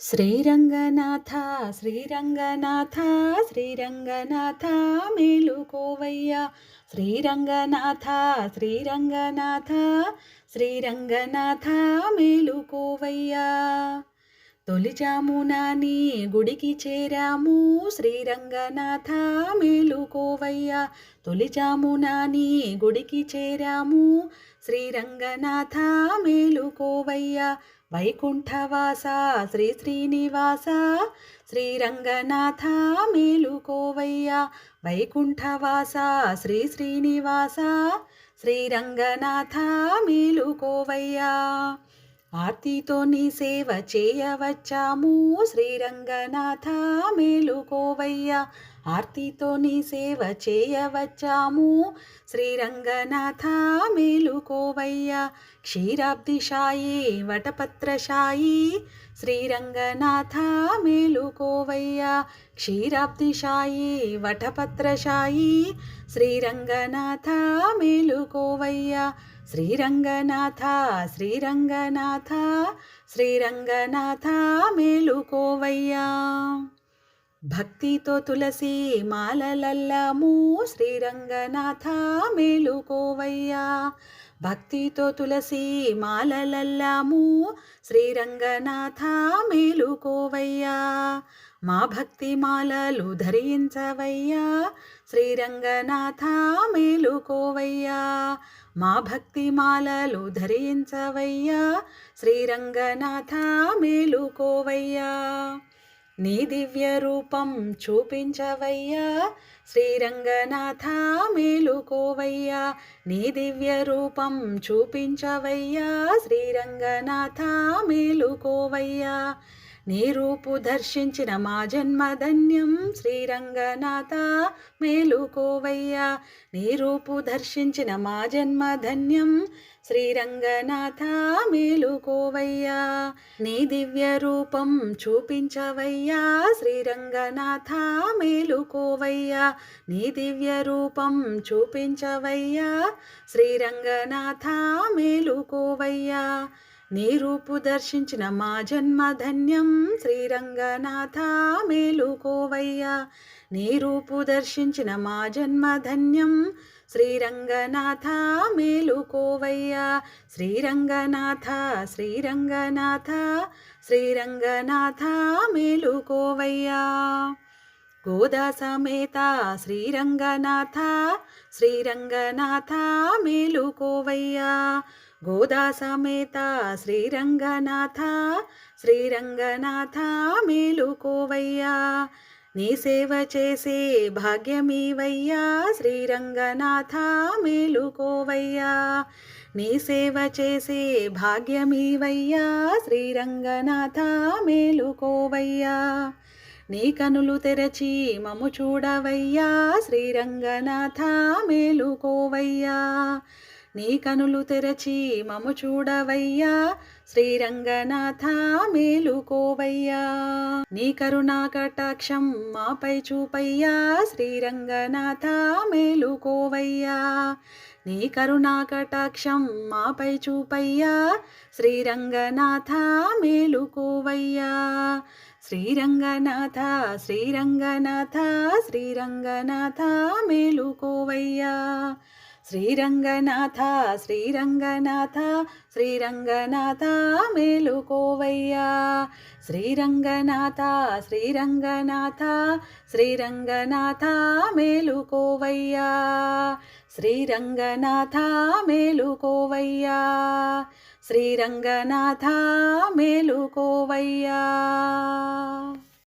శ్రీరంగనాథ శ్రీరంగనాథ శ్రీరంగనాథ మేలుకోవయ్యా. శ్రీరంగనాథ శ్రీరంగనాథ శ్రీరంగనాథ మేలుకోవయ్యా. తొలిజామున నీ గుడికి చేరాము శ్రీరంగనాథ మేలుకోవయ్యా. తొలిజామున నీ గుడికి చేరాము శ్రీరంగనాథ మేలుకోవయ్యా. వైకుంఠవాస శ్రీ శ్రీనివాస శ్రీరంగనాథ మేలుకోవయ్యా. వైకుంఠవాస శ్రీ శ్రీనివాస శ్రీరంగనాథ మేలుకోవయ్యా. ఆర్తితో నీ సేవ చేయవచ్చాము. శ్రీరంగనాథ మేలుకోవయ్యా. ఆర్తితో నీ సేవ చేయవచ్చాము. శ్రీరంగనాథ మేలుకోవయ్యా. క్షీరాబ్దిశాయి వటపత్రశాయి శ్రీరంగనాథ మేలుకోవయ్యా. క్షీరాబ్దిశాయి వటపత్రశాయి శ్రీరంగనాథ మేలుకోవయ్యా. శ్రీరంగనాథ శ్రీరంగనాథ శ్రీరంగనాథ మేలుకోవయ్యా. భక్తితో తులసి మాలలల్లము శ్రీరంగనాథ మేలుకోవయ్యా. భక్తితో తులసి మాలలల్లము శ్రీరంగనాథ మేలుకోవయ్యా. మా భక్తి మాలలు ధరించవయ్యా శ్రీరంగనాథ మేలుకోవయ్యా. మా భక్తి మాలలు ధరించవయ్యా. శ్రీరంగనాథ మేలుకోవయ్యా. నీ దివ్య రూపం చూపించవయ్యా. శ్రీరంగనాథ మేలుకోవయ్యా. నీ దివ్య రూపం చూపించవయ్యా. శ్రీరంగనాథ మేలుకోవయ్యా. నీ రూపు దర్శించిన మా జన్మధన్యం శ్రీరంగనాథ మేలుకోవయ్యా. నీ రూపు దర్శించిన మా జన్మధన్యం శ్రీరంగనాథ మేలుకోవయ్యా. నీ దివ్య రూపం చూపించవయ్యా శ్రీరంగనాథ మేలుకోవయ్యా. నీ దివ్య రూపం చూపించవయ్యా శ్రీరంగనాథ మేలుకోవయ్యా. నీ రూపు దర్శించిన మా జన్మధన్యం శ్రీరంగనాథ మేలుకోవయ్యా. నీ రూపు దర్శించిన మా జన్మధన్యం శ్రీరంగనాథ మేలుకోవయ్యా. శ్రీరంగనాథ శ్రీరంగనాథ శ్రీరంగనాథ మేలుకోవయ్యా. గోదా సమేత శ్రీరంగనాథ శ్రీరంగనాథ మేలుకోవయ్యా. గోదా సమేత శ్రీరంగనాథ శ్రీరంగనాథ మేలుకోవయ్యా. నీ సేవ చేసే భాగ్యమీవయ్యా శ్రీరంగనాథ మేలుకోవయ్యా. నీ సేవ చేసే భాగ్యమీవయ్యా శ్రీరంగనాథ మేలుకోవయ్యా. నీ కనులు తెరచి మము చూడవయ్యా శ్రీరంగనాథ మేలుకోవయ్యా. నీ కనులు తెరచి మము చూడవయ్యా. శ్రీరంగనాథ మేలుకోవయ్యా. నీ కరుణా కటాక్షం మాపై చూపయ్యా. శ్రీరంగనాథ మేలుకోవయ్యా. నీ కరుణా కటాక్షం మాపై చూపయ్యా. శ్రీరంగనాథ మేలుకోవయ్యా. శ్రీరంగనాథ శ్రీరంగనాథ శ్రీరంగనాథ మేలుకోవయ్యా. శ్రీరంగనాథ శ్రీరంగనాథ శ్రీరంగనాథ మేలుకోవయ్యా. శ్రీరంగనాథ శ్రీరంగనాథ శ్రీరంగనాథ మేలుకోవయ్యా. శ్రీరంగనాథ మేలుకోవయ్యా. శ్రీరంగనాథ మేలుకోవయ్యా.